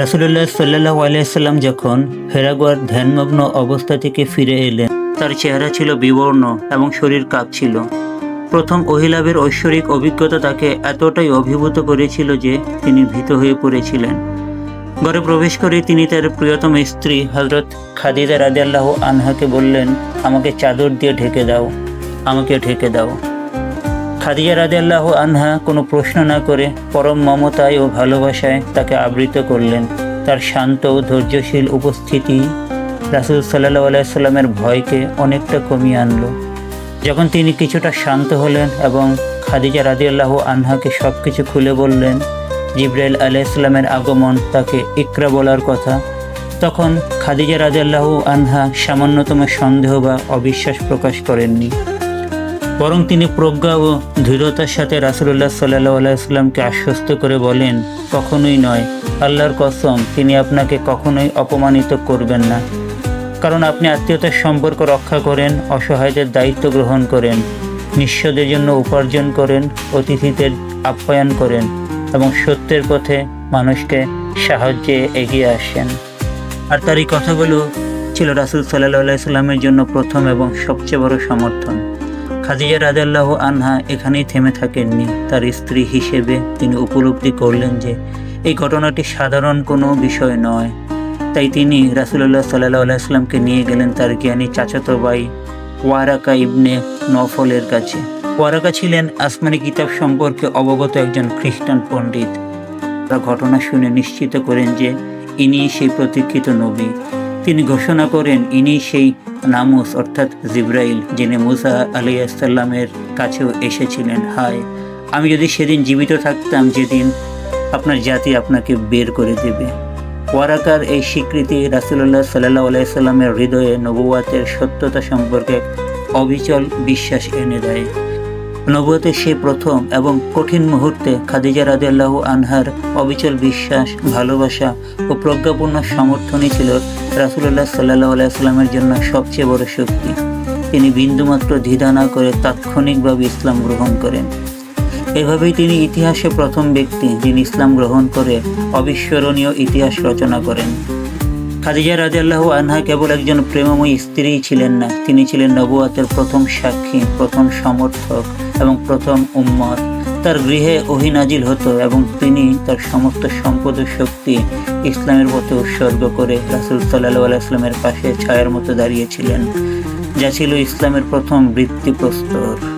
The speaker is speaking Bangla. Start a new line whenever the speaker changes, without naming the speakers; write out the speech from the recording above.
রাসুলুল্লাহ সাল্লাহ আলাইসাল্লাম যখন হেরাগুয়ার ধ্যানমগ্ন অবস্থা থেকে ফিরে এলেন, তার চেহারা ছিল বিবর্ণ এবং শরীর কাঁপছিল প্রথম অহিলাভের ঐশ্বরিক অভিজ্ঞতা তাকে এতটাই অভিভূত করেছিল যে তিনি ভীত হয়ে পড়েছিলেন। ঘরে প্রবেশ করে তিনি তার প্রিয়তম স্ত্রী হজরত খাদিজা রাদিয়াল্লাহু আনহাকে বললেন, আমাকে চাদর দিয়ে ঢেকে দাও, আমাকে ঢেকে দাও। খাদিজা রাদিয়াল্লাহ আনহা কোনো প্রশ্ন না করে পরম মমতায় ও ভালোবাসায় তাকে আবৃত করলেন। তার শান্ত ও ধৈর্যশীল উপস্থিতি রাসুল সাল্লাহ আলাইসাল্লামের ভয়কে অনেকটা কমিয়ে আনলো। যখন তিনি কিছুটা শান্ত হলেন এবং খাদিজা রাদিয়াল্লাহ আনহাকে সব কিছু খুলে বললেন, জিব্রাইল আলাইসাল্লামের আগমন তাকে ইকরা বলার কথা, তখন খাদিজা রাদিয়াল্লাহু আনহা সামান্যতম সন্দেহ বা অবিশ্বাস প্রকাশ করেননি। বরং তিনি প্রজ্ঞা ও দৃঢ়তার সাথে রাসুল্লাহ সাল্লাহ আলাইসাল্লামকে আশ্বস্ত করে বলেন, কখনোই নয়। আল্লাহর কসম, তিনি আপনাকে কখনোই অপমানিত করবেন না। কারণ আপনি আত্মীয়তার সম্পর্ক রক্ষা করেন, অসহায়দের দায়িত্ব গ্রহণ করেন, নিঃস্বদের জন্য উপার্জন করেন, অতিথিদের আপ্যায়ন করেন এবং সত্যের পথে মানুষকে সাহায্যে এগিয়ে আসেন। আর তার এই কথাগুলো ছিল রাসুল সাল্লাহ আলাইসাল্লামের জন্য প্রথম এবং সবচেয়ে বড় সমর্থন। খাদিজা রাজাল্লাহ আনহা এখানেই থেমে থাকেননি। তার স্ত্রী হিসেবে তিনি উপলব্ধি করলেন যে, এই ঘটনাটি সাধারণ কোনো বিষয় নয়। তাই তিনি রাসুল্লাহ সাল্লাহ আলাইসলামকে নিয়ে গেলেন তার জ্ঞানী চাচাতো ভাই ওয়ারাকা ইবনে নফলের কাছে। ওয়ারাকা ছিলেন আসমানি কিতাব সম্পর্কে অবগত একজন খ্রিস্টান পণ্ডিত। তার ঘটনা শুনে নিশ্চিত করেন যে ইনি সেই প্রতীক্ষিত নবী। তিনি ঘোষণা করেন ইনি সেই নামুস, অর্থাৎ জিব্রাইল, যিনি মুসা আলাইসাল্লামের কাছেও এসেছিলেন। হায়, আমি যদি সেদিন জীবিত থাকতাম, যেদিন আপনার জাতি আপনাকে বের করে দেবে। ওয়ারাকার এই স্বীকৃতি রাসুল্লাহ সাল্লাহ আলাইসাল্লামের হৃদয়ে নবুয়াতের সত্যতা সম্পর্কে অবিচল বিশ্বাস এনে দেয়। নবুয়াতের সেই প্রথম এবং কঠিন মুহূর্তে খাদিজা রাদিয়াল্লাহ আনহার অবিচল বিশ্বাস, ভালোবাসা ও প্রজ্ঞাপূর্ণ সমর্থনই ছিল রাসুল্লাহ সাল্লাহ আলাইস্লামের জন্য সবচেয়ে বড় শক্তি। তিনি বিন্দুমাত্র দ্বিধা না করে তাৎক্ষণিকভাবে ইসলাম গ্রহণ করেন। এভাবেই তিনি ইতিহাসে প্রথম ব্যক্তি যিনি ইসলাম গ্রহণ করে অবিস্মরণীয় ইতিহাস রচনা করেন। খাদিজা রাজিয়াল্লাহ আনহা কেবল একজন প্রেমময়ী স্ত্রীই ছিলেন না, তিনি ছিলেন নবুয়াতের প্রথম সাক্ষী, প্রথম সমর্থক। এবং প্রথম উম্মত। তার গৃহে অহিনাজিল হতো এবং তিনি তার সমস্ত সম্পদ শক্তি ইসলামের পথে উৎসর্গ করে রাসুল সাল্লাহ আলাইসলামের পাশে ছায়ার মতো দাঁড়িয়েছিলেন। যা ছিল ইসলামের প্রথম বৃত্তিপ্রস্তর।